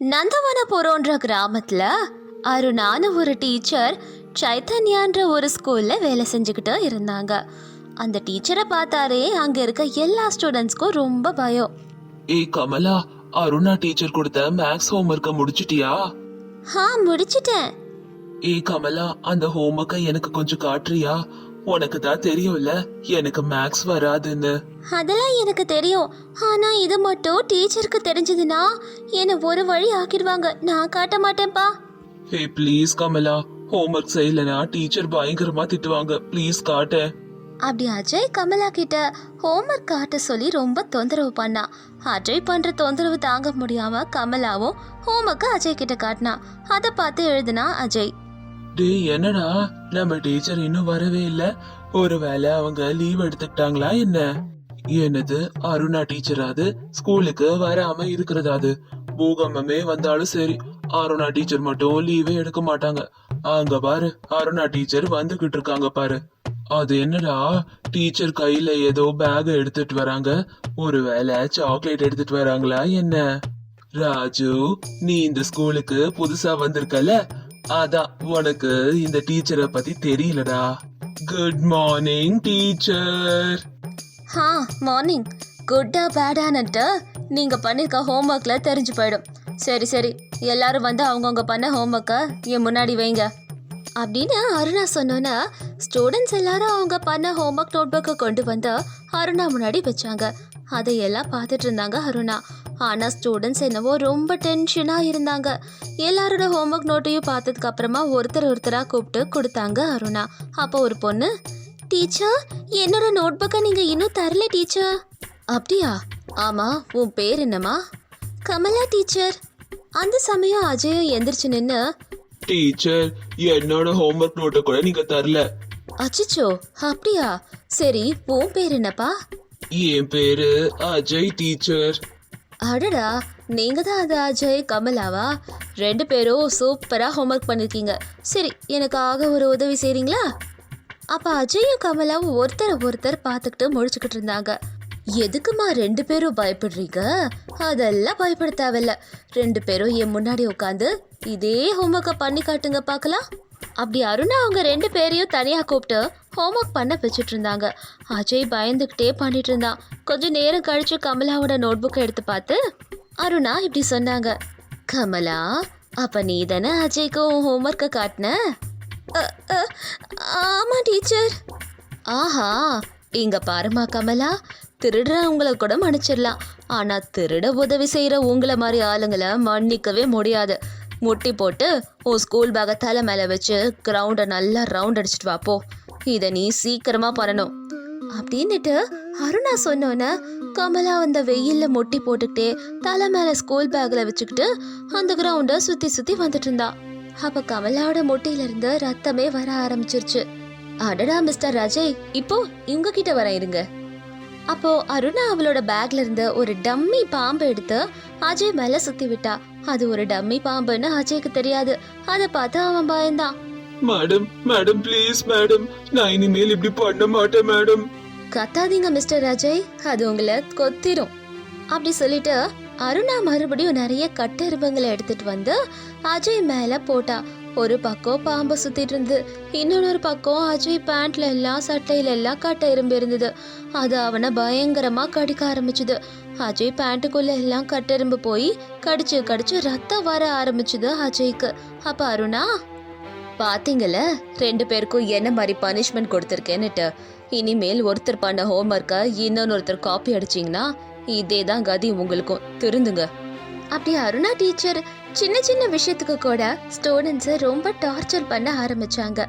நந்தவனபுரம்ன்ற கிராமத்துல அருணான ஒரு டீச்சர் சைத்தன்யான்ற ஒரு ஸ்கூல்ல வேலை செஞ்சுக்கிட்டு இருந்தாங்க. அந்த டீச்சரை பார்த்தாலே அங்க இருக்க எல்லா ஸ்டூடெண்ட்ஸ்க்கும் ரொம்ப பயம். ஏய் கமலா அருணா டீச்சர் கொடுத்த மேக்ஸ் ஹோம்ஒர்க்க முடிச்சிட்டியா? ஆ முடிச்சிட்டேன். ஏய் கமலா அந்த ஹோம்ஒர்க்கை எனக்கு கொஞ்சம் காட்டுறியா? உனக்கு தான் தெரியும்ல? எனக்கு மேக்ஸ் வராதுன்னு. அதெல்லாம் எனக்கு தெரியும். ஆனா இது மட்டும் டீச்சருக்கு தெரிஞ்சதுன்னா என்னை ஒரு வழி ஆக்கிடுவாங்க. நான் காட்ட மாட்டேன்ப்பா. Hey please Kamala. ஹோம்ஒர்க் செய்யலனா டீச்சர் பயங்கரமா திட்டுவாங்க. ப்ளீஸ் காட்டு அப்படி அஜய் கமலா கிட்ட ஹோம்ஒர்க் காட்ட சொல்லி ரொம்ப தொந்தரவு பண்ணா. அஜய் பண்ற தொந்தரவு தாங்க முடியாம கமலாவும் ஹோம்ஒர்க்கை அஜய் கிட்ட காட்டினா. அதை பார்த்து எழுதுனா அஜய். டேய் என்னடா? நம்ம டீச்சர் இன்னும் வரவே இல்ல. ஒருவேளை அவங்க லீவ் எடுத்துக்கிட்டாங்களா என்ன? என்னது அருணா டீச்சராது ஸ்கூலுக்கு வராம இருக்கிறதா அது? பூகம்பமே வந்தாலும் சரி அருணா டீச்சர் மட்டும் லீவே எடுக்க மாட்டாங்க. அங்க பாரு அருணா டீச்சர் வந்துகிட்டு இருக்காங்க பாரு. அது என்னடா? டீச்சர் கையில ஏதோ பேக் எடுத்துட்டு வராங்க. ஒருவேளை சாக்லேட் எடுத்துட்டு வராங்களா என்ன? ராஜு நீ இந்த ஸ்கூலுக்கு புதுசா வந்திருக்கல? அதான் உனக்கு இந்த டீச்சரை பத்தி தெரியலடா. குட் மார்னிங் டீச்சர் ஹா மார்னிங் குட்டா பேடான்ட்டு நீங்க பண்ணிருக்க ஹோம்ஒர்க்ல தெரிஞ்சு போயிடும். சரி சரி. எல்லாரும் வந்து அவங்கவுங்க பண்ண ஹோம்ஒர்க்கை என் முன்னாடி வைங்க. அப்படின்னு அருணா சொன்னோன்னா ஸ்டூடெண்ட்ஸ் எல்லாரும் அவங்க பண்ண ஹோம்ஒர்க் நோட்புக்கை கொண்டு வந்து அருணா முன்னாடி வச்சாங்க. அதையெல்லாம் பார்த்துட்டு இருந்தாங்க அருணா. ஆனால் ஸ்டூடெண்ட்ஸ் என்னவோ ரொம்ப டென்ஷனாக இருந்தாங்க. எல்லாரோட ஹோம்ஒர்க் நோட்டையும் பார்த்ததுக்கு அப்புறமா ஒருத்தர் ஒருத்தராக கூப்பிட்டு கொடுத்தாங்க அருணா. அப்போ ஒரு பொண்ணு டீச்சர் என்னோட நோட்புக்கை நீங்கள் இன்னும் தரல டீச்சர். அப்படியா? ஆமாம் உன் பேர் என்னம்மா? கமலா டீச்சர். அந்த சமயம் அஜயும் எந்திரிச்சு நின்று டீச்சர் என்னோட ஹோம்ஒர்க் நோட்டை கூட நீங்க தரல. அச்சிச்சோ அப்படியா? சரி உன் பேர் என்னப்பா? என் பேரு அஜய் டீச்சர். அடடா நீங்க தான் அது அஜய் கமலாவா? ரெண்டு பேரும் சூப்பரா ஹோம்ஒர்க் பண்ணிருக்கீங்க. சரி எனக்காக ஒரு உதவி செய்றீங்களா? அப்ப அஜயும் கமலாவும் ஒருத்தரை ஒருத்தர் பார்த்துக்கிட்டு முழிச்சுக்கிட்டு இருந்தாங்க. எதுக்குமா ரெண்டு பேரும் பயப்படுறீங்க? அதெல்லாம் பயப்பட தேவையில்ல. ரெண்டு பேரும் என் முன்னாடி உட்காந்து இதே ஹோம்ஒர்க்கை பண்ணி காட்டுங்க பார்க்கலாம். அப்படி அருணா அவங்க ரெண்டு பேரையும் தனியாக கூப்பிட்டு ஹோம்ஒர்க் பண்ண வச்சுட்டு இருந்தாங்க. அஜய் பயந்துக்கிட்டே பண்ணிட்டு இருந்தான். கொஞ்சம் நேரம் கழிச்சு கமலாவோட நோட் புக்கை எடுத்து பார்த்து அருணா இப்படி சொன்னாங்க. கமலா அப்ப நீ தானே அஜய்க்கு ஹோம்ஒர்க்கை காட்டின? ஆமாம் ஆமா டீச்சர். ஆஹா இங்க பாருமா கமலா. திருடுறவங்கள கூட மன்னிச்சிடலாம். ஆனா திருட உதவி செய்யற உங்களை மாதிரி ஆளுங்களை மன்னிக்கவே முடியாது. முட்டி போட்டு உன் ஸ்கூல் பேக்கை தலை மேலே வச்சு கிரவுண்டை நல்லா ரவுண்ட் அடிச்சிட்டு வாப்போ இதை நீ சீக்கிரமா பண்ணணும். அப்படின்னுட்டு அருணா சொன்னோன்னே கமலா அந்த வெயில்ல முட்டி போட்டுக்கிட்டே தலை மேலே ஸ்கூல் பேக்கில் வச்சுக்கிட்டு அந்த கிரவுண்டை சுற்றி சுற்றி வந்துட்டு இருந்தா. அப்போ கமலாவோட மொட்டையிலேருந்து ரத்தமே வர ஆரம்பிச்சிருச்சு. அடடா மிஸ்டர் ராஜய் இப்போ இவங்க கிட்ட வர இருங்க. அப்போ அருணா அவளோட பேக்ல இருந்து ஒரு டம்மி பாம்பு எடுத்து அஜய் மேல சுத்தி விட்டா. அது ஒரு டம்மி பாம்புன்னு அஜய்க்கு தெரியாது. அதை பார்த்து அவன் பயந்தான். Madam madam please madam. நான் இனிமேல் இப்படி பண்ண மாட்டேன் மேடம். கத்தாதீங்க மிஸ்டர் அஜய். அது உங்களை கொத்திரும். அப்படி சொல்லிட்டு அருணா மறுபடியும் நிறைய கட்டெருபங்களை எடுத்துட்டு வந்து அஜய் மேல போட்டா. ஒரு பக்கம் பாம்பு சுத்திட்டு இருந்து இன்னொரு பக்கம் அஜய் பேண்ட்ல எல்லாம் சட்டையில எல்லாம் கட்ட எறும்பு இருந்தது. அது அவனை பயங்கரமா கடிக்க ஆரம்பிச்சுது. அஜய் பேண்ட்டுக்குள்ள எல்லாம் கட்டெரும்பு போய் கடிச்சு கடிச்சு ரத்தம் வர ஆரம்பிச்சுது அஜய்க்கு. அப்ப அருணா பாத்தீங்கல்ல ரெண்டு பேருக்கும் என்ன மாதிரி பனிஷ்மெண்ட் கொடுத்துருக்கேன்னுட்டு. இனிமேல் ஒருத்தர் பண்ண ஹோம்ஒர்க்கை இன்னொருத்தர் காப்பி அடிச்சிங்கன்னா இதே தான் கதி உங்களுக்கும். திருந்துங்க. அப்படி அருணா டீச்சர் சின்ன சின்ன விஷயத்துக்கு கூட ஸ்டூடெண்ட்ஸை ரொம்ப டார்ச்சர் பண்ண ஆரம்பிச்சாங்க.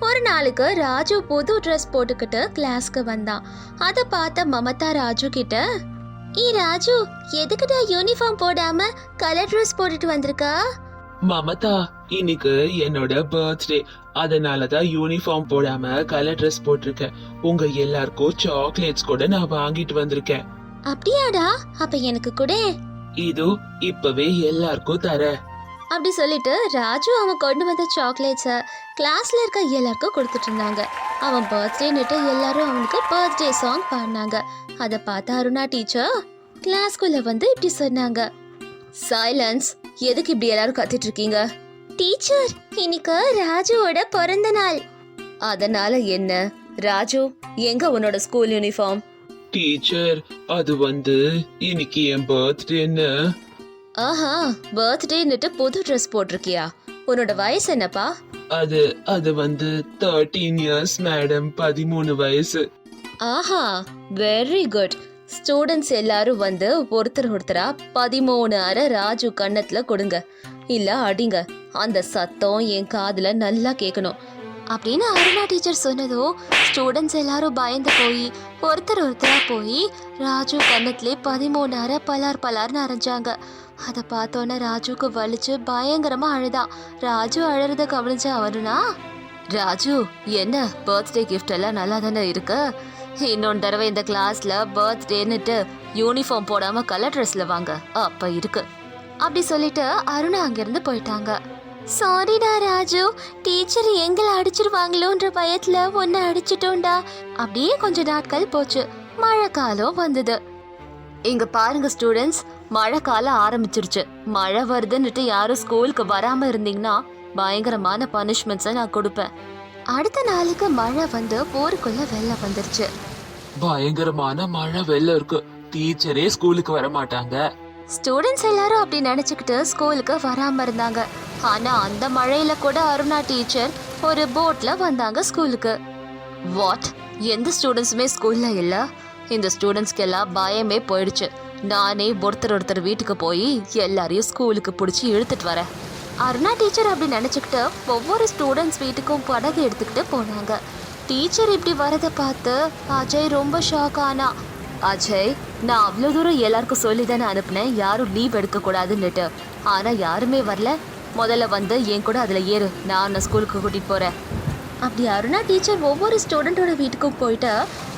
ஒரு நாளுக்கு ராஜு புது ட்ரெஸ் போட்டுக்கிட்டு கிளாஸ்க்கு வந்தான். அதை பார்த்த மமதா ராஜு கிட்ட ஈ ராஜு எதுக்குடா யூனிஃபார்ம் போடாம கலர் ட்ரெஸ் போட்டுட்டு வந்திருக்கா? மமதா இன்னைக்கு என்னோட பர்த்டே அதனாலதான் யூனிஃபார்ம் போடாம கலர் ட்ரெஸ் போட்டிருக்கேன். உங்க எல்லாருக்கும் சாக்லேட்ஸ் கூட நான் வாங்கிட்டு வந்திருக்கேன். அப்படியாடா? அப்ப எனக்கு கூட. இது இப்பவே எல்லாருக்கும் தரேன் அப்படி சொல்லிட்டு ராஜு அவன் கொண்டு வந்த சாக்லேட்ஸை கிளாஸ்ல இருக்க எல்லாருக்கும் கொடுத்துட்டு இருந்தாங்க. அவன் பர்த்டேன்னுட்டு எல்லாரும் அவனுக்கு பர்த்டே சாங் பாடினாங்க. அதை பார்த்த அருணா டீச்சர் கிளாஸ்குள்ள வந்து இப்படி சொன்னாங்க. சைலன்ஸ் எதுக்கு இப்படி எல்லாரும் கத்திட்டு இருக்கீங்க? டீச்சர் இன்னைக்கு ராஜுவோட பிறந்த நாள். அதனால என்ன? ராஜு எங்க உன்னோட ஸ்கூல் யூனிஃபார்ம் டீச்சர் அது வந்து இன்னைக்கு என் பர்த்டேன்னு ஆஹா பர்த்டேன்னுட்டு புது ட்ரெஸ் போட்டிருக்கியா? உன்னோட வயசு என்னப்பா? அது அது வந்து தேர்ட்டீன் இயர்ஸ் மேடம் பதிமூணு வயசு. ஆஹா வெரி குட் ஸ்டூடெண்ட்ஸ் எல்லாரும் வந்து ஒருத்தர் ஒருத்தரா பதிமூணு அரை ராஜு கன்னத்துல கொடுங்க. இல்ல அடிங்க. அந்த சத்தம் என் காதுல நல்லா கேட்கணும் அப்படின்னு அருணா டீச்சர் சொன்னதும் ஸ்டூடெண்ட்ஸ் எல்லாரும் பயந்து போய் ஒருத்தர் ஒருத்தராக போய் ராஜு கன்னத்திலே பதிமூணாயிரம் பலார் பலார்னு அரைஞ்சாங்க. அதை பார்த்தோன்னே ராஜுக்கு வலிச்சு பயங்கரமாக அழுதான் ராஜு அழறத கவனிச்ச அவருனா ராஜு என்ன பர்த்டே கிஃப்ட் எல்லாம் நல்லா தானே இருக்கு? இன்னொன்று தடவை இந்த கிளாஸில் பர்த்டேன்னுட்டு யூனிஃபார்ம் போடாமல் கலர் ட்ரெஸ்ஸில் வாங்க அப்போ இருக்கு. அப்படி சொல்லிட்டு அருணா அங்கேருந்து போயிட்டாங்க. சாரிடா ராஜு. டீச்சர் எங்களை அடிச்சிருவாங்களோன்ற பயத்துல ஒன்னு அடிச்சிட்டோம்டா. அப்படியே கொஞ்ச நாட்கள் போச்சு. மழை காலம் வந்தது. இங்க பாருங்க ஸ்டூடெண்ட்ஸ் மழை காலம் ஆரம்பிச்சிருச்சு. மழை வருதுன்னுட்டு யாரும் ஸ்கூலுக்கு வராம இருந்தீங்கன்னா பயங்கரமான பனிஷ்மெண்ட்ஸை நான் கொடுப்பேன். அடுத்த நாளுக்கு மழை வந்து போருக்குள்ள வெள்ளம் வந்துருச்சு. பயங்கரமான மழை வெள்ளம் இருக்கு. டீச்சரே ஸ்கூலுக்கு வர மாட்டாங்க ஸ்டூடெண்ட்ஸ் எல்லாரும் அப்படி நினச்சிக்கிட்டு ஸ்கூலுக்கு வராம இருந்தாங்க. ஆனா அந்த மழையில கூட அருணா டீச்சர் ஒரு போட்ல வந்தாங்க ஸ்கூலுக்கு. வாட் எந்த ஸ்டூடெண்ட்ஸுமே ஸ்கூல்ல இல்ல? இந்த ஸ்டூடெண்ட்ஸ்க்கு எல்லாம் பயமே போயிடுச்சு. நானே ஒருத்தர் ஒருத்தர் வீட்டுக்கு போய் எல்லாரையும் ஸ்கூலுக்கு பிடிச்சி இழுத்துட்டு வரேன். அருணா டீச்சர் அப்படி நினச்சிக்கிட்டு ஒவ்வொரு ஸ்டூடெண்ட்ஸ் வீட்டுக்கும் படகு எடுத்துக்கிட்டு போனாங்க. டீச்சர் இப்படி வரதை பார்த்து அஜய் ரொம்ப ஷாக் ஆனா அஜய் நான் அவ்வளோ தூரம் எல்லாருக்கும் சொல்லி தானே அனுப்புனேன். யாரும் லீவ் எடுக்கக்கூடாதுன்னுட்டு. ஆனால் யாருமே வரல. முதல்ல வந்து என் கூட அதில் ஏறு. நான் உன்னை ஸ்கூலுக்கு கூட்டிகிட்டு போகிறேன் அப்படி அருணா டீச்சர் ஒவ்வொரு ஸ்டூடெண்ட்டோட வீட்டுக்கும் போயிட்டு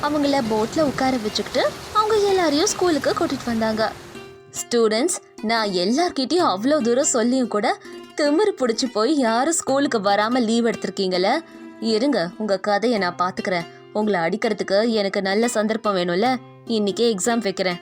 அவங்கள போட்டில் உட்கார வச்சுக்கிட்டு அவங்க எல்லாரையும் ஸ்கூலுக்கு கூட்டிகிட்டு வந்தாங்க. ஸ்டூடெண்ட்ஸ் நான் எல்லார்கிட்டயும் அவ்வளோ தூரம் சொல்லியும் கூட திமிரு பிடிச்சி போய் யாரும் ஸ்கூலுக்கு வராமல் லீவ் எடுத்திருக்கீங்களே இருங்க உங்கள் கதையை நான் பார்த்துக்கிறேன் உங்களை அடிக்கிறதுக்கு எனக்கு நல்ல சந்தர்ப்பம் வேணும்ல? இன்னைக்கே எக்ஸாம் வைக்கிறேன்.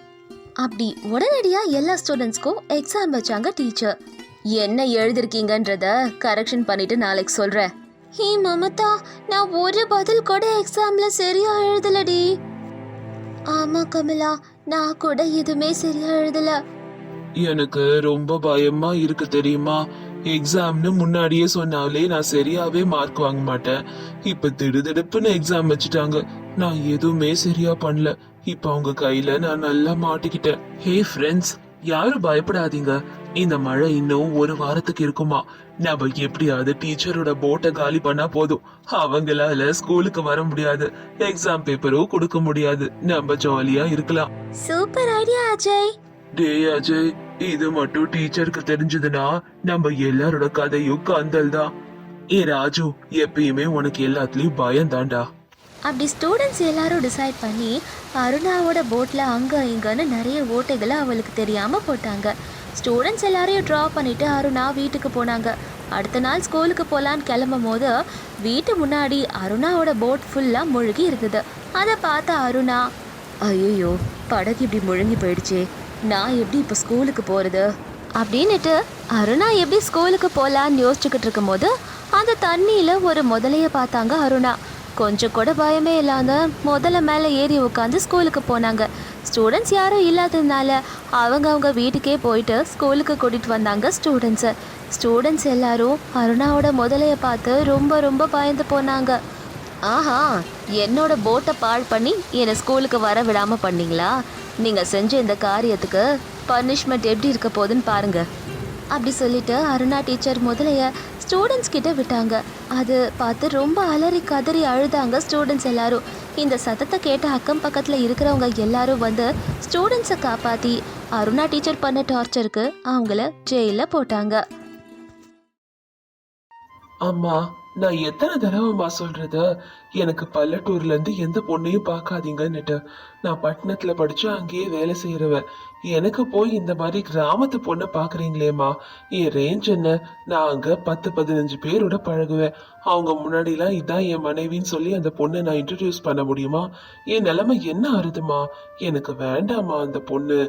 அப்படி உடனடியா எல்லா ஸ்டூடெண்ட்ஸ்க்கும் எக்ஸாம் வச்சாங்க டீச்சர் என்ன எழுதிருக்கீங்கன்றத கரெக்ஷன் பண்ணிட்டு நாளைக்கு சொல்றேன். ஹே மமதா நான் ஒரு பதில் கூட எக்ஸாம்ல சரியா எழுதலடி. ஆமா கமலா நான் கூட எதுவுமே சரியா எழுதல. எனக்கு ரொம்ப பயமா இருக்கு தெரியுமா? எக்ஸாம்னு முன்னாடியே சொன்னாலே நான் சரியாவே மார்க் வாங்க மாட்டேன். இப்ப திடுதிடுப்புன்னு எக்ஸாம் வச்சுட்டாங்க. நான் எதுவுமே சரியா பண்ணல. இப்ப அவங்க கையில நான் நல்லா மாட்டிக்கிட்டேன். ஹே ஃப்ரெண்ட்ஸ் யாரும் பயப்படாதீங்க. இந்த மழை இன்னும் ஒரு வாரத்துக்கு இருக்குமா? நம்ம எப்படியாவது டீச்சரோட போட்டை காலி பண்ணா போதும். அவங்களால ஸ்கூலுக்கு வர முடியாது. எக்ஸாம் பேப்பரும் கொடுக்க முடியாது. நம்ம ஜாலியா இருக்கலாம். சூப்பர் ஐடியா அஜய் டே அஜய் இது மட்டும் டீச்சருக்கு தெரிஞ்சதுன்னா நம்ம எல்லாரோட கதையும் கந்தல் தான். ஏ ராஜு எப்பயுமே உனக்கு எல்லாத்துலயும் பயம் தாண்டா அப்படி ஸ்டூடெண்ட்ஸ் எல்லாரும் டிசைட் பண்ணி அருணாவோட போட்டில் அங்கே இங்கேன்னு நிறைய ஓட்டைகளை அவளுக்கு தெரியாமல் போட்டாங்க. ஸ்டூடெண்ட்ஸ் எல்லாரையும் ட்ரா பண்ணிவிட்டு அருணா வீட்டுக்கு போனாங்க. அடுத்த நாள் ஸ்கூலுக்கு போகலான்னு கிளம்பும் போது வீட்டு முன்னாடி அருணாவோட போட் ஃபுல்லாக முழுகி இருந்தது. அதை பார்த்த அருணா ஐயோ படகு இப்படி முழுங்கி போயிடுச்சே. நான் எப்படி இப்போ ஸ்கூலுக்கு போகிறது அப்படின்னுட்டு அருணா எப்படி ஸ்கூலுக்கு போகலான்னு யோசிச்சுக்கிட்டு இருக்கும்போது அந்த தண்ணியில் ஒரு முதலையை பார்த்தாங்க அருணா. கொஞ்சம் கூட பயமே இல்லாத முதல்ல மேலே ஏறி உட்காந்து ஸ்கூலுக்கு போனாங்க. ஸ்டூடெண்ட்ஸ் யாரும் இல்லாததுனால அவங்க அவங்க வீட்டுக்கே போயிட்டு ஸ்கூலுக்கு கூட்டிகிட்டு வந்தாங்க ஸ்டூடெண்ட்ஸை ஸ்டூடெண்ட்ஸ் எல்லாரும் அருணாவோட முதலைய பார்த்து ரொம்ப ரொம்ப பயந்து போனாங்க. ஆஹா என்னோட போட்டை பாழ் பண்ணி என்னை ஸ்கூலுக்கு வர விடாமல் பண்ணீங்களா? நீங்கள் செஞ்ச இந்த காரியத்துக்கு பனிஷ்மெண்ட் எப்படி இருக்க போகுதுன்னு பாருங்கள் அப்படி சொல்லிட்டு அருணா டீச்சர் முதலைய ஸ்டூடெண்ட்ஸ் கிட்ட விட்டாங்க. அது பார்த்து ரொம்ப அலறி கதறி அழுதாங்க ஸ்டூடெண்ட்ஸ் எல்லாரும். இந்த சத்தத்தை கேட்ட அக்கம் பக்கத்தில் இருக்கிறவங்க எல்லாரும் வந்து ஸ்டூடெண்ட்ஸை காப்பாற்றி அருணா டீச்சர் பண்ண டார்ச்சருக்கு அவங்கள ஜெயிலில் போட்டாங்க. அம்மா நான் எத்தனை தடவைமா சொல்றது? எனக்கு பல்லட்டூர்ல இருந்து எந்த பொண்ணையும் பார்க்காதீங்கன்னுட்டு. நான் பட்டணத்துல படிச்சு அங்கேயே வேலை செய்யறவன் எனக்கு போய் இந்த மாதிரி கிராமத்து பொண்ணை பாக்குறீங்களேம்மா என் ரேஞ்ச் என்ன? நான் அங்க பத்து பதினஞ்சு பேரோட பழகுவேன். அவங்க முன்னாடிலாம் இதான் என் மனைவின்னு சொல்லி அந்த பொண்ணை நான் இன்ட்ரடியூஸ் பண்ண முடியுமா? என் நிலைமை என்ன ஆறுதுமா எனக்கு வேண்டாமா அந்த பொண்ணு.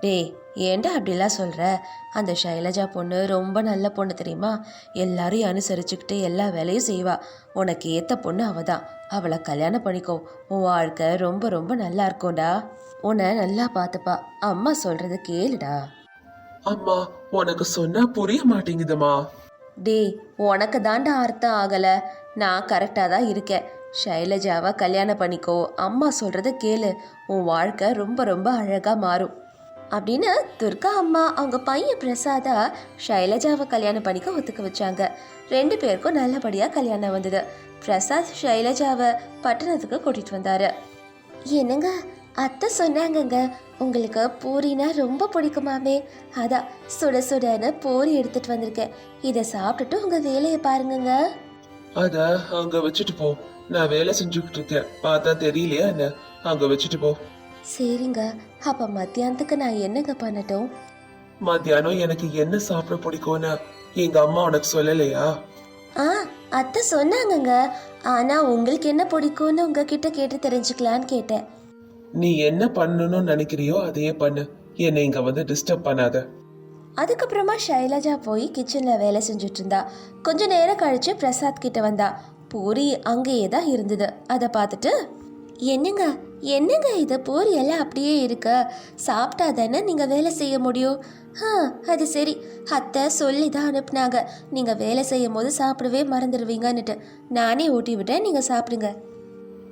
டேய் ஏன்டா அப்படிலாம் சொல்கிற அந்த ஷைலஜா பொண்ணு ரொம்ப நல்ல பொண்ணு தெரியுமா? எல்லாரையும் அனுசரிச்சுக்கிட்டு எல்லா வேலையும் செய்வா. உனக்கு ஏற்ற பொண்ணு அவ தான் அவளை கல்யாணம் பண்ணிக்கோ. உன் வாழ்க்கை ரொம்ப ரொம்ப நல்லா இருக்கும்டா. உன்னை நல்லா பார்த்துப்பா. அம்மா சொல்கிறத கேளுடா. அம்மா உனக்கு சொன்னா புரிய மாட்டேங்குதுமா? டேய் உனக்கு தாண்டா அர்த்தம் ஆகலை. நான் கரெக்டாக தான் இருக்கேன். ஷைலஜாவை கல்யாணம் பண்ணிக்கோ. அம்மா சொல்கிறத கேளு. உன் வாழ்க்கை ரொம்ப ரொம்ப அழகாக மாறும். அப்படின்னு துர்கா அம்மா அவங்க பையன் பிரசாதா ஷைலஜாவை கல்யாணம் பண்ணிக்க ஒத்துக்க வச்சாங்க. ரெண்டு பேருக்கும் நல்லபடியாக கல்யாணம் வந்தது. பிரசாத் ஷைலஜாவை பட்டணத்துக்கு கூட்டிகிட்டு வந்தாரு. என்னங்க அத்தை சொன்னாங்கங்க உங்களுக்கு பூரினா ரொம்ப பிடிக்குமாமே. அதான் சுட சுடன்னு பூரி எடுத்துட்டு வந்திருக்கேன். இதை சாப்பிட்டுட்டு உங்க வேலையை பாருங்கங்க. அத அங்க வச்சுட்டு போ. நான் வேலை செஞ்சுக்கிட்டு இருக்கேன். பார்த்தா தெரியலையா என்ன? அங்க வச்சுட்டு போ. சரிங்க. அப்ப மத்தியானத்துக்கு நான் என்னங்க பண்ணட்டும்? மத்தியானம் எனக்கு என்ன சாப்பிட பிடிக்கும்னு எங்க அம்மா உனக்கு சொல்லலையா? ஆ அத்தை சொன்னாங்கங்க. ஆனா உங்களுக்கு என்ன பிடிக்கும்னு உங்ககிட்ட கேட்டு தெரிஞ்சுக்கலான்னு கேட்டேன். நீ என்ன பண்ணணும்னு நினைக்கிறியோ அதையே பண்ணு. என்னை இங்க வந்து டிஸ்டர்ப் பண்ணாத. அதுக்கப்புறமா ஷைலஜா போய் கிச்சனில் வேலை செஞ்சுட்டு இருந்தா. கொஞ்ச நேரம் கழிச்சு பிரசாத் கிட்ட வந்தா. பூரி அங்கேயே தான் இருந்தது. அதை பார்த்துட்டு என்னங்க என்னங்க இது? பூரி எல்லாம் அப்படியே இருக்க. சாப்பிட்டா தானே நீங்கள் வேலை செய்ய முடியும்? ஆ அது சரி. அத்தை சொல்லி தான் அனுப்புனாங்க. நீங்கள் வேலை செய்யும் போது சாப்பிடவே மறந்துடுவீங்கன்னுட்டு. நானே ஊட்டி விட்டேன் நீங்கள் சாப்பிடுங்க.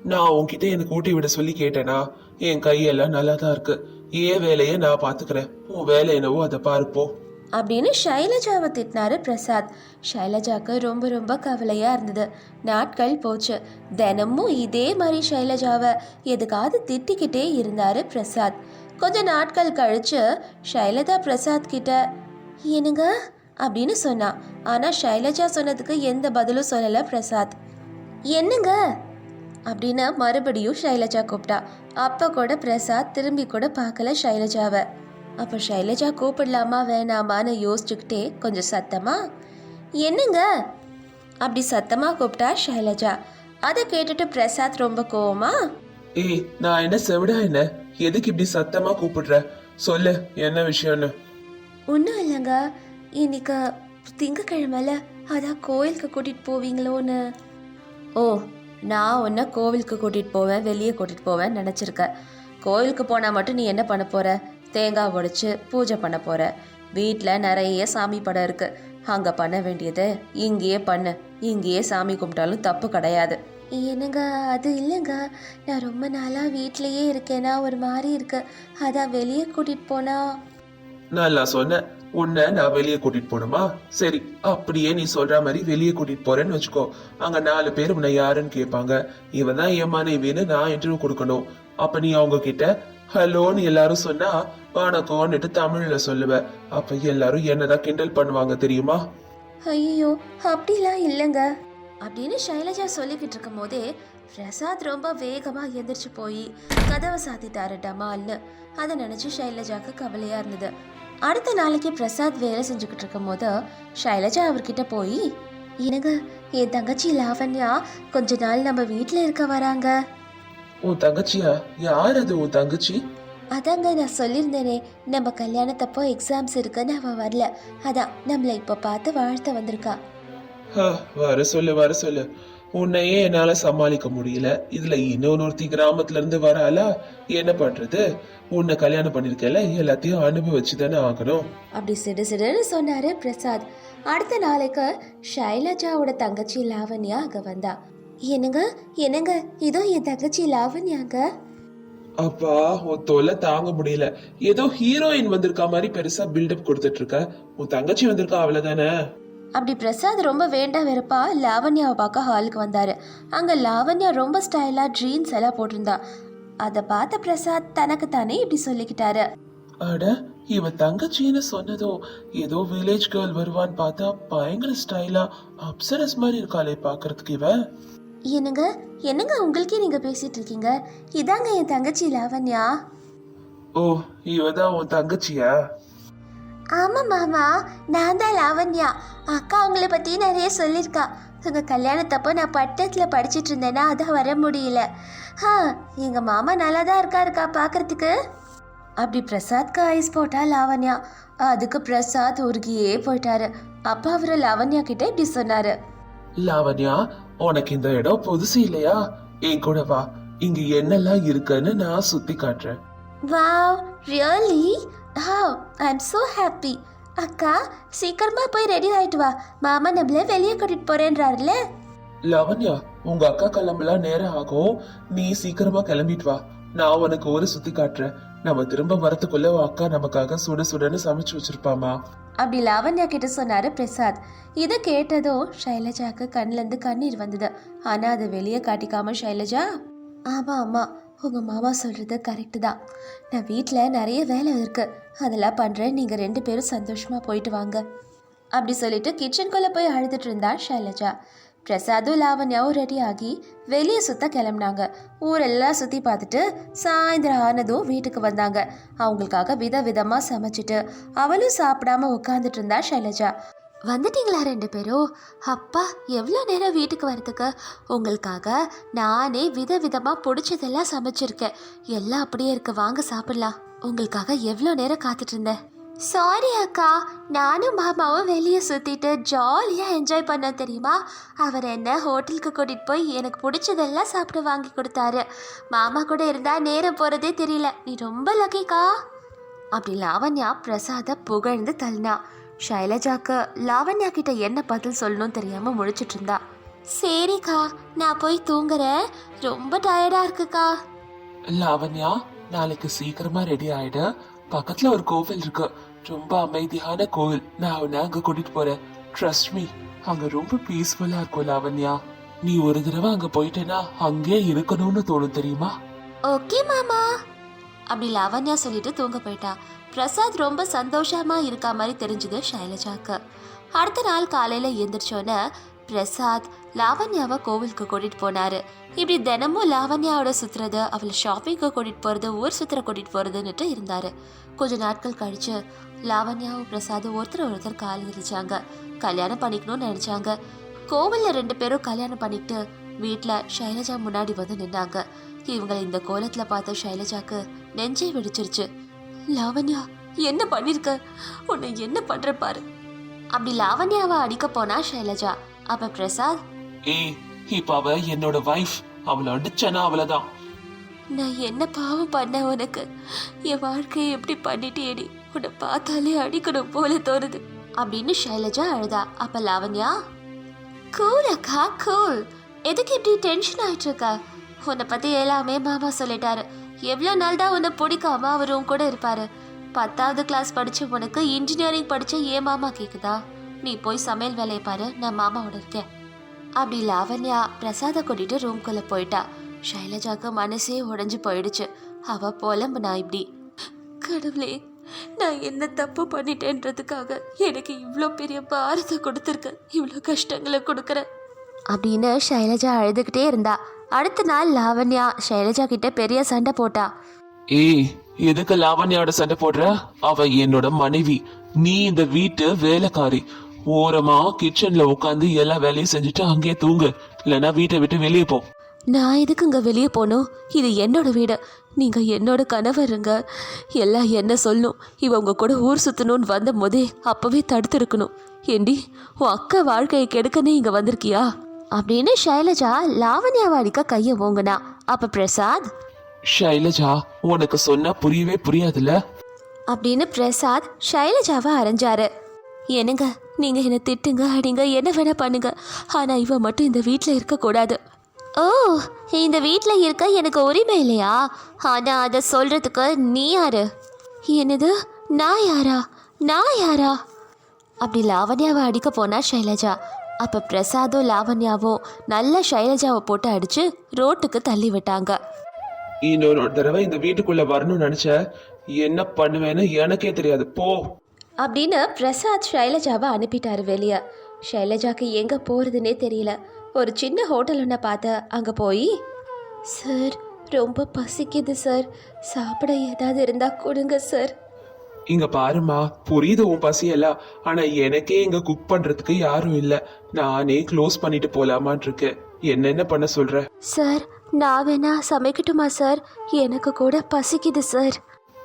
நான் உன்கிட்ட எனக்கு ஊட்டி விட சொல்லி கேட்டேனா? என் கையெல்லாம் நல்லா தான் இருக்கு. ஏன் வேலையை நான் பார்த்துக்கிறேன்? உன் வேலை என்னவோ அதை பார்ப்போம் அப்படின்னு ஷைலஜாவை திட்டினாரு பிரசாத். ஷைலஜாவுக்கு ரொம்ப ரொம்ப கவலையாக இருந்தது. நாட்கள் போச்சு. தினமும் இதே மாதிரி ஷைலஜாவை எதுக்காவது திட்டிக்கிட்டே இருந்தாரு பிரசாத். கொஞ்ச நாட்கள் கழிச்சு ஷைலஜா பிரசாத் கிட்ட என்னங்க? அப்படின்னு சொன்னான் ஆனால் ஷைலஜா சொன்னதுக்கு எந்த பதிலும் சொல்லலை பிரசாத். என்னங்க? அப்படின்னு மறுபடியும் ஷைலஜா கூப்பிட்டா. அப்போ கூட பிரசாத் திரும்பி கூட பார்க்கல ஷைலஜாவை. அப்போ ஷைலஜா கூப்பிடலாமா வேணாமான்னு யோசிச்சுக்கிட்டே கொஞ்சம் சத்தமா என்னங்க? அப்படி சத்தமா கூப்பிட்டா ஷைலஜா. அதை கேட்டுட்டு பிரசாத் ரொம்ப கோவமா ஏய் நான் என்ன செவிடா என்ன? எதுக்கு இப்படி சத்தமா கூப்பிடுற? சொல்லு என்ன விஷயம்னு. ஒன்றும் இல்லைங்க. இன்னைக்கு திங்கக்கிழமைல அதான் கோயிலுக்கு கூட்டிகிட்டு போவீங்களோன்னு. ஓ நான் உன்னை கோவிலுக்கு கூட்டிகிட்டு போவேன் வெளியே கூட்டிகிட்டு போவேன் நினச்சிருக்கேன். கோவிலுக்கு போனால் மட்டும் நீ என்ன பண்ண போகிற தேங்காய் உடைச்சு பூஜை பண்ண போகிற வீட்டில் நிறைய சாமி படம் இருக்கு. அங்கே பண்ண வேண்டியது இங்கேயே பண்ணு. இங்கேயே சாமி கும்பிட்டாலும் தப்பு கிடையாது. என்னங்க அது இல்லைங்க. நான் ரொம்ப நாளாக வீட்லேயே இருக்கேனா? ஒரு மாதிரி இருக்கு. அதான் வெளியே கூட்டிகிட்டு போனா? நல்லா சொன்ன. உன்னை நான் வெளியே கூட்டிட்டு போகணுமா சரி அப்படியே நீ சொல்ற மாதிரி வெளியே கூட்டிட்டு போறேன்னு வச்சுக்கோ. அங்க நாலு பேர் உன்னை யாருன்னு கேட்பாங்க இவன் தான் என் மனைவின்னு நான் இன்டர்வியூ கொடுக்கணும். அப்ப நீ அவங்க கிட்ட ஹலோன்னு எல்லாரும் சொன்னா வணக்கம்னுட்டு தமிழ்ல சொல்லுவ. அப்ப எல்லாரும் என்னதான் கிண்டல் பண்ணுவாங்க தெரியுமா? ஐயோ அப்படிலாம் இல்லைங்க. அப்படின்னு ஷைலஜா சொல்லிக்கிட்டு இருக்கும் போதே பிரசாத் ரொம்ப வேகமா எந்திரிச்சு போய் கதவை சாத்திட்டாரு டமால்னு. அதை நினைச்சு ஷைலஜாக்கு கவலையா இருந்தது. அடுத்த நாளைக்கு பிரசாத் வேலை செஞ்சுக்கிட்டு இருக்கும் போது ஷைலஜா அவர்கிட்ட போய் என்னங்க என் தங்கச்சி லாவண்யா கொஞ்ச நாள் நம்ம வீட்டில் இருக்க வராங்க. உன் தங்கச்சியா? யார் அது உன் தங்கச்சி? அதாங்க நான் சொல்லியிருந்தேனே நம்ம கல்யாணத்தப்போ எக்ஸாம்ஸ் இருக்குன்னு அவள் வரல. அதான் நம்மளை இப்போ பார்த்து வாழ்த்த வந்திருக்கா. ஹ, வர சொல்லு வர சொல்லு. உன்னையே என்னால சமாளிக்க முடியல. இதுல இன்னொருத்தி கிராமத்துல இருந்து வராளா? என்ன பண்றது? உன்னை கல்யாணம் பண்ணிருக்கல எல்லாத்தையும் அனுபவிச்சு தானே ஆகணும். அப்படி சிடு சிடுன்னு சொன்னாரு பிரசாத். அடுத்த நாளைக்கு ஷைலஜாவோட தங்கச்சி லாவண்யா அங்க வந்தா. என்னங்க? என்னங்க? இதோ என் தங்கச்சி லாவண்யாங்க. அப்பா உன் தொல்லை தாங்க முடியல. ஏதோ ஹீரோயின் வந்திருக்கா மாதிரி பெருசா பில்டப் கொடுத்துட்டு இருக்க உன் தங்கச்சி வந்திருக்கா அவ்வளவுதானே? அப்படி பிரசாத் ரொம்ப வேண்டாம் வெறுப்பா லாவண்யாவை பார்க்க ஹாலுக்கு வந்தாரு. அங்க லாவண்யா ரொம்ப ஸ்டைலா ட்ரீன்ஸ் எல்லாம் போட்டிருந்தா. அதை பார்த்த பிரசாத் தனக்கு தானே இப்படி சொல்லிக்கிட்டாரு. அட இவ தங்கச்சின்னு சொன்னதோ ஏதோ வில்லேஜ் கேர்ள் வருவான்னு பார்த்தா பயங்கர ஸ்டைலா அப்சரஸ் மாதிரி இருக்காளே பாக்குறதுக்கு இவ. என்னங்க? என்னங்க உங்களுக்கே நீங்க பேசிட்டு இருக்கீங்க இதாங்க என் தங்கச்சி லாவண்யா. ஓ இவதான் உன் தங்கச்சியா? ஆமா மாமா நான் தான் லாவண்யா. அக்கா உங்களை பத்தி நிறைய சொல்லியிருக்கா. உங்க கல்யாணத்தப்போ நான் பட்டத்துல படிச்சிட்டு இருந்தேன்னா அதான் வர முடியல. ஆ எங்க மாமா நல்லா தான் இருக்கா இருக்கா பார்க்கறதுக்கு அப்படி பிரசாத்க்கு ஐஸ் போட்டா லாவண்யா. அதுக்கு பிரசாத் உருகியே போயிட்டாரு. அப்பா அவரு லாவண்யா கிட்ட இப்படி சொன்னாரு. லாவண்யா உனக்கு இந்த இடம் புதுசு இல்லையா? என் கூட வா. இங்க என்னெல்லாம் இருக்குன்னு நான் சுத்தி காட்டுறேன். Wow really how I am so happy அக்கா சீக்கிரமா போய் ரெடி ஆயிட்டு வா. மாமா நம்மள வெளியே கூட்டிட்டு போறேன்றாருல லாவண்யா உங்க அக்கா கிளம்பலாம் நேரம் ஆகும். நீ சீக்கிரமா கிளம்பிட்டு வா. நான் உனக்கு ஒரு சுத்தி காட்டுறேன். நம்ம திரும்ப வரத்துக்குள்ள அக்கா நமக்காக சுட சுடன்னு சமைச்சு வச்சிருப்பாமா? அப்படி லாவண்யா கிட்ட சொன்னாரு பிரசாத். இதை கேட்டதும் ஷைலஜாக்கு கண்ணிலேருந்து கண்ணீர் வந்தது. ஆனா அதை வெளியே காட்டிக்காம ஷைலஜா ஆமா ஆமா உங்க மாமா சொல்றது கரெக்டு தான். நான் வீட்டில் நிறைய வேலை இருக்கு. அதெல்லாம் பண்றேன். நீங்க ரெண்டு பேரும் சந்தோஷமா போயிட்டு வாங்க. அப்படி சொல்லிட்டு கிச்சனுக்குள்ள போய் அழுதுட்டு இருந்தா ஷைலஜா. பிரசாதும் லாவண்யாவும் ரெடி ஆகி வெளியே சுத்த கிளம்புனாங்க. ஊரெல்லாம் சுற்றி பார்த்துட்டு சாயந்தரம் ஆனதும் வீட்டுக்கு வந்தாங்க. அவங்களுக்காக வித விதமாக சமைச்சிட்டு அவளும் சாப்பிடாம உட்காந்துட்டு இருந்தா ஷைலஜா. வந்துட்டீங்களா ரெண்டு பேரும்? அப்பா எவ்வளோ நேரம் வீட்டுக்கு வரதுக்கு உங்களுக்காக நானே வித விதமாக பிடிச்சதெல்லாம் சமைச்சிருக்கேன். எல்லாம் அப்படியே இருக்கு வாங்க சாப்பிட்லாம். உங்களுக்காக எவ்வளோ நேரம் காத்துட்டு இருந்தேன். சாரி அக்கா. நானும் மாமாவும் வெளியே சுற்றிட்டு ஜாலியாக என்ஜாய் பண்ணோம் தெரியுமா? அவர் என்ன ஹோட்டலுக்கு கூட்டிகிட்டு போய் எனக்கு பிடிச்சதெல்லாம் சாப்பிட்டு வாங்கி கொடுத்தாரு. மாமா கூட இருந்தால் நேரம் போகிறதே தெரியல. நீ ரொம்ப லக்கிக்கா அப்படி லாவண்யா பிரசாத புகழ்ந்து தள்ளினா. ஷைலஜாக்கு லாவண்யா கிட்ட என்ன பதில் சொல்லணும்னு தெரியாமல் முழிச்சிட்டு இருந்தா. சரிக்கா நான் போய் தூங்குறேன். ரொம்ப டயர்டாக இருக்குக்கா லாவண்யா நாளைக்கு சீக்கிரமாக ரெடி ஆயிடு. பக்கத்துல ஒரு கோவில் இருக்கு. ரொம்ப அமைதியான கோவில். நான் அவனை அங்க கூட்டிட்டு போறேன். ட்ரஸ்ட் மீ அங்க ரொம்ப பீஸ்ஃபுல்லா இருக்கும் லாவண்யா. நீ ஒரு தடவை அங்க போயிட்டேன்னா அங்கே இருக்கணும்னு தோணும் தெரியுமா? ஓகே மாமா. அப்படி லாவண்யா சொல்லிட்டு தூங்க போயிட்டா. பிரசாத் ரொம்ப சந்தோஷமா இருக்கா மாதிரி தெரிஞ்சது ஷைலஜாக்கு. அடுத்த நாள் காலையில எந்திரிச்சோன்னே பிரசாத் லாவண்யாவை கோவிலுக்கு கூட்டிட்டு போனாரு. இப்படி தினமும் லாவண்யாவோட சுத்துறது அவளை ஷாப்பிங்க்கு கூட்டிட்டு போறது ஊர் சுத்துற கூட்டிட்டு போறதுன்னுட்டு இருந்தாரு. கொஞ்ச நாட்கள் கழிச்சு லாவண்யாவும் பிரசாதும் ஒருத்தர் ஒருத்தர் கால் விரிச்சாங்க. கல்யாணம் பண்ணிக்கணும்னு நினைச்சாங்க. கோவில்ல ரெண்டு பேரும் கல்யாணம் பண்ணிட்டு வீட்டில் ஷைலஜா முன்னாடி வந்து நின்னாங்க. இவங்களை இந்த கோலத்தில் பார்த்த ஷைலஜாக்கு நெஞ்சே வெடிச்சிருச்சு. லாவண்யா என்ன பண்ணிருக்க? உன்னை என்ன பண்ற பாரு. அப்படி லாவண்யாவை அடிக்க போனா ஷைலஜா அப்ப பிரசாத்? ஏய் இப்ப அவ என்னோட வைஃப் அவளை அடிச்சனா அவளதான் நான் என்ன பாவம் பண்ண உனக்கு? என் வாழ்க்கையை எப்படி பண்ணிட்டேடி உன்னை பார்த்தாலே அடிக்கணும் போல தோணுது. அப்படின்னு ஷைலஜா அழுதா. அப்ப லாவண்யா கூல் அக்கா கூல். எதுக்கு இப்படி டென்ஷன் ஆயிட்டு இருக்க உன்னை பத்தி எல்லாமே மாமா சொல்லிட்டாரு. எவ்வளோ நாள் தான் உன்னை பிடிக்காம அவர் உன் கூட இருப்பாரு. பத்தாவது கிளாஸ் படிச்ச உனக்கு இன்ஜினியரிங் படிச்ச ஏன் மாமா கேக்குதா? நீ போய் சமையல் வேலையை பாரு நான் மாமாவோட இருக்கேன். அப்படி லாவண்யா பிரசாத கூட்டிட்டு ரூம்குள்ள போயிட்டா. ஷைலஜாக்கு மனசே உடைஞ்சு போயிடுச்சு. அவ புலம்புனா இப்படி கடவுளே நான் என்ன தப்பு பண்ணிட்டேன்றதுக்காக எனக்கு இவ்வளோ பெரிய பாரத்தை கொடுத்துருக்க இவ்வளோ கஷ்டங்களை கொடுக்குற. அப்படின்னு ஷைலஜா அழுதுகிட்டே இருந்தா. அடுத்த நாள் லாவண்யா ஷைலஜா கிட்ட பெரிய சண்டை போட்டா. ஏய் எதுக்கு லாவண்யாவோட சண்டை போடுற? அவ என்னோட மனைவி. நீ இந்த வீட்டு வேலைக்காரி. ஓரமா கிச்சன்ல உட்காந்து எல்லா வேலையும் செஞ்சுட்டு அங்கேயே தூங்கு. இல்லைன்னா வீட்டை விட்டு வெளியே போ. நான் எதுக்கு இங்கே வெளியே போகணும் இது என்னோட வீடு. நீங்கள் என்னோட கணவருங்க. எல்லாம் என்ன சொல்லணும் இவ உங்க கூட ஊர் சுற்றணும்னு வந்த போதே அப்போவே தடுத்துருக்கணும். ஏண்டி உன் அக்கா வாழ்க்கையை கெடுக்கனே இங்கே வந்திருக்கியா? அப்படின்னு ஷைலஜா லாவண்யாவை அடிக்க கையை ஓங்குனா. அப்போ பிரசாத்? ஷைலஜா உனக்கு சொன்னா புரியவே புரியாதுல்ல? அப்படின்னு பிரசாத் ஷைலஜாவை அரைஞ்சாரு. என்னங்க நீங்கள் என்னை திட்டுங்க அடிங்க என்ன வேணா பண்ணுங்க. ஆனால் இவன் மட்டும் இந்த வீட்டில் இருக்கக்கூடாது. ஓ இந்த வீட்டில் இருக்க எனக்கு உரிமை இல்லையா? ஆனால் அதை சொல்கிறதுக்கு நீ யாரு? என்னது? நான் யாரா? நான் யாரா? அப்படி லாவண்யாவை அடிக்க போனா ஷைலஜா. அப்போ பிரசாதும் லாவண்யாவும் நல்ல ஷைலஜாவை போட்டு அடிச்சு ரோட்டுக்கு தள்ளி விட்டாங்க. இன்னொரு தடவை இந்த வீட்டுக்குள்ளே வரணும்னு நினச்ச என்ன பண்ணுவேன்னு எனக்கே தெரியாது. போ. அப்படின்னு பிரசாத் ஷைலஜாவை அனுப்பிட்டாரு வெளியே. ஷைலஜாக்கு எங்கே போகிறதுனே தெரியல. ஒரு சின்ன ஹோட்டல் ஒன்று பார்த்து அங்கே போய்? சார் ரொம்ப பசிக்குது சார். சாப்பிட ஏதாவது இருந்தால் கொடுங்க சார். இங்க பாருமா புரியுது உன் பசியெல்லாம் ஆனா எனக்கே இங்க குக் பண்றதுக்கு யாரும் இல்ல. நானே க்ளோஸ் பண்ணிட்டு போலாமான் இருக்கேன் என்னென்ன பண்ண சொல்ற? சார் நான் வேணா சமைக்கட்டுமா சார்? எனக்கு கூட பசிக்குது சார்.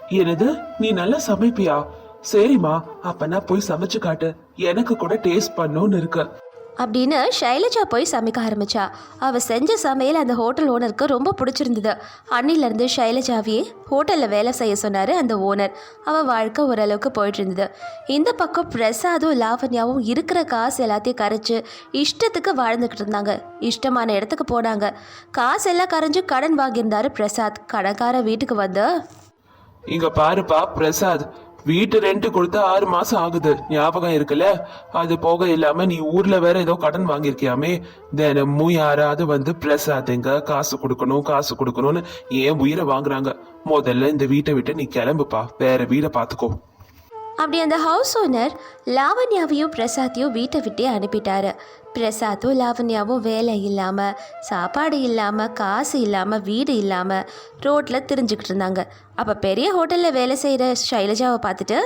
என்னது? நீ நல்லா சமைப்பியா? சரிம்மா அப்ப போய் சமைச்சு காட்டு. எனக்கு கூட டேஸ்ட் பண்ணணும்னு இருக்கு. அப்படின்னு ஷைலஜா போய் சமைக்க ஆரம்பிச்சா. அவ செஞ்ச சமையல் அந்த ஹோட்டல் ஓனருக்கு ரொம்ப பிடிச்சிருந்தது. அன்னிலேருந்து ஷைலஜாவையே ஹோட்டலில் வேலை செய்ய சொன்னார் அந்த ஓனர். அவ வாழ்க்கை ஓரளவுக்கு போயிட்டு இருந்தது இந்த பக்கம் பிரசாதும் லாவண்யாவும் இருக்கிற காசு எல்லாத்தையும் கரைச்சு இஷ்டத்துக்கு வாழ்ந்துக்கிட்டு இருந்தாங்க. இஷ்டமான இடத்துக்கு போனாங்க. காசு எல்லாம் கரைஞ்சு கடன் வாங்கியிருந்தாரு பிரசாத். கடன்கார வீட்டுக்கு வந்து இங்க பாருப்பா பிரசாத். வீட்டு ரெண்ட் கொடுத்தா ஆறு மாசம் ஆகுது. ஞாபகம் இருக்குல்ல? அது போக இல்லாம நீ ஊர்ல வேற ஏதோ கடன் வாங்கியிருக்கியாமே? தினமும் யாராவது வந்து பிரசாதிங்க காசு கொடுக்கணும் காசு கொடுக்கணும்னு ஏன் உயிரை வாங்குறாங்க? முதல்ல இந்த வீட்டை விட்டு நீ கிளம்புப்பா. வேற வீடை பாத்துக்கோ அப்படி அந்த ஹவுஸ் ஓனர் லாவண்யாவையும் பிரசாத்தையும் வீட்டை விட்டே அனுப்பிட்டாரு. பிரசாத்தும் லாவண்யாவும் வேலை இல்லாமல் சாப்பாடு இல்லாமல் காசு இல்லாமல் வீடு இல்லாமல் ரோட்டில் திரிஞ்சுக்கிட்டு இருந்தாங்க. அப்போ பெரிய ஹோட்டலில் வேலை செய்கிற ஷைலஜாவை பார்த்துட்டு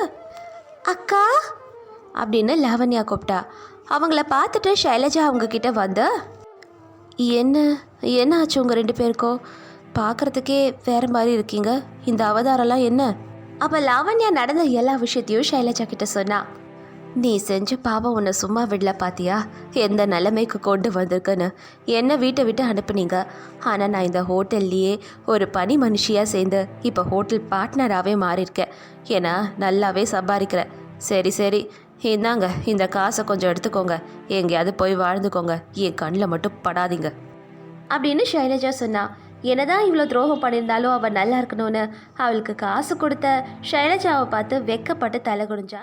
அக்கா! அப்படின்னு லாவண்யா கூப்பிட்டா. அவங்கள பார்த்துட்டு ஷைலஜா அவங்கக்கிட்ட வந்த என்ன என்ன ஆச்சு உங்கள் ரெண்டு பேருக்கோ பார்க்குறதுக்கே வேறு மாதிரி இருக்கீங்க. இந்த அவதாரம்லாம் என்ன? அப்போ லாவண்யா நடந்த எல்லா விஷயத்தையும் ஷைலஜா கிட்ட சொன்னா. நீ செஞ்ச பாவம் உன்னை சும்மா விடல பாத்தியா? எந்த நிலைமைக்கு கொண்டு வந்திருக்குன்னு? என்ன வீட்டை விட்டு அனுப்புனீங்க. ஆனால் நான் இந்த ஹோட்டல்லையே ஒரு பனி மனுஷியாக சேர்ந்து இப்போ ஹோட்டல் பார்ட்னராகவே மாறியிருக்கேன். ஏன்னா நல்லாவே சம்பாதிக்கிறேன். சரி சரி. இந்தாங்க இந்த காசை கொஞ்சம் எடுத்துக்கோங்க. எங்கேயாவது போய் வாழ்ந்துக்கோங்க. என் கண்ணில் மட்டும் படாதீங்க. அப்படின்னு ஷைலஜா சொன்னா. என்னதான் இவ்வளோ துரோகம் பண்ணியிருந்தாலும் அவள் நல்லா இருக்கணும்னு அவளுக்கு காசு கொடுத்த ஷைலஜாவை பார்த்து வெக்கப்பட்டு தலை குடிஞ்சா